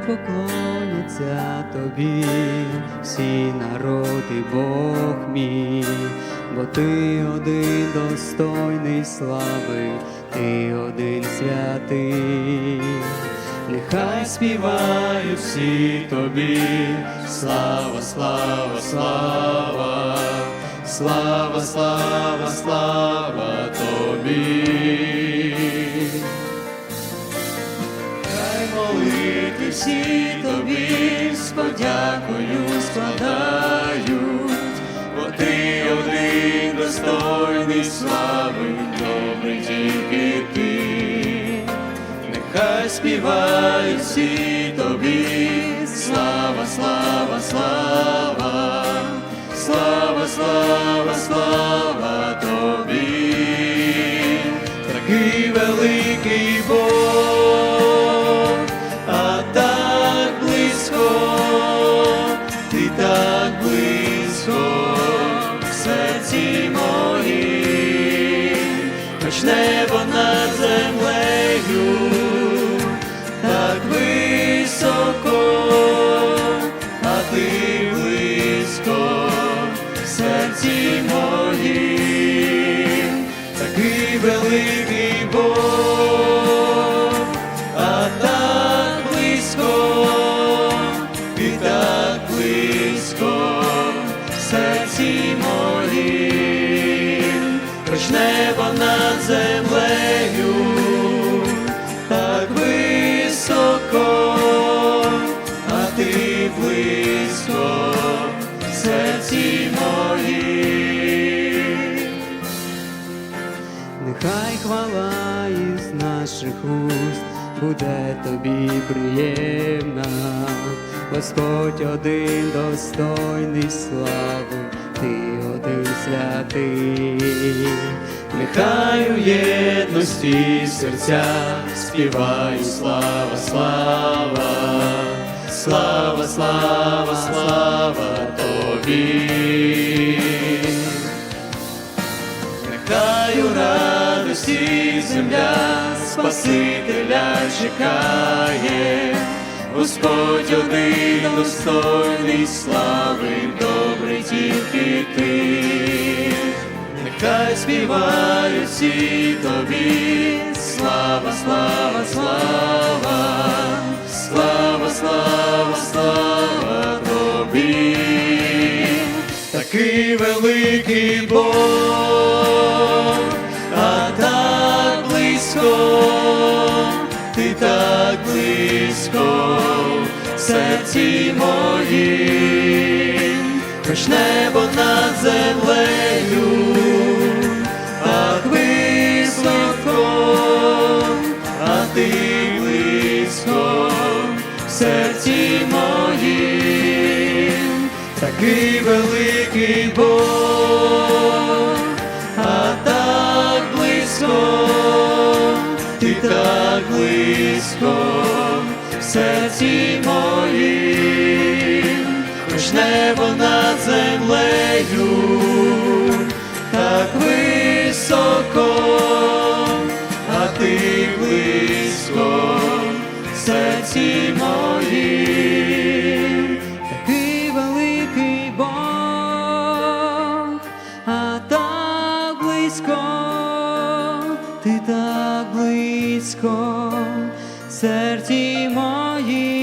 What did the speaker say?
поклоняться тобі, всі народи Бог мій, бо ти один достойний слави, ти один святий, нехай співають всі тобі, слава, слава, слава, слава, слава, слава тобі. Молити всі тобі з подякою складають, бо ти один достойний слави, добрий тільки ти, нехай співають всі тобі, моїм, небо над землею, так високо, а ти близько в серці моїм, такий великий Бог, а так близько, ти так близько землею, так високо, а ти близько в серці моїм. Нехай хвала із наших уст буде тобі приємна, Господь один достойний слави, ти один святий, нехай єдності серця співають слава, слава, слава, слава, слава тобі. Нехай у радості земля Спасителя чекає, Господь один достойний слави, добрий тільки ти, співають всі тобі, слава, слава, слава, слава, слава, слава тобі. Такий великий Бог, а так близько, ти так близько серці моїм, хоч небо над землею, ти близько в серці моїм. Такий великий Бог, а так близько, ти так близько в серці моїм, хоч небо над землею, так високо, серці моїй.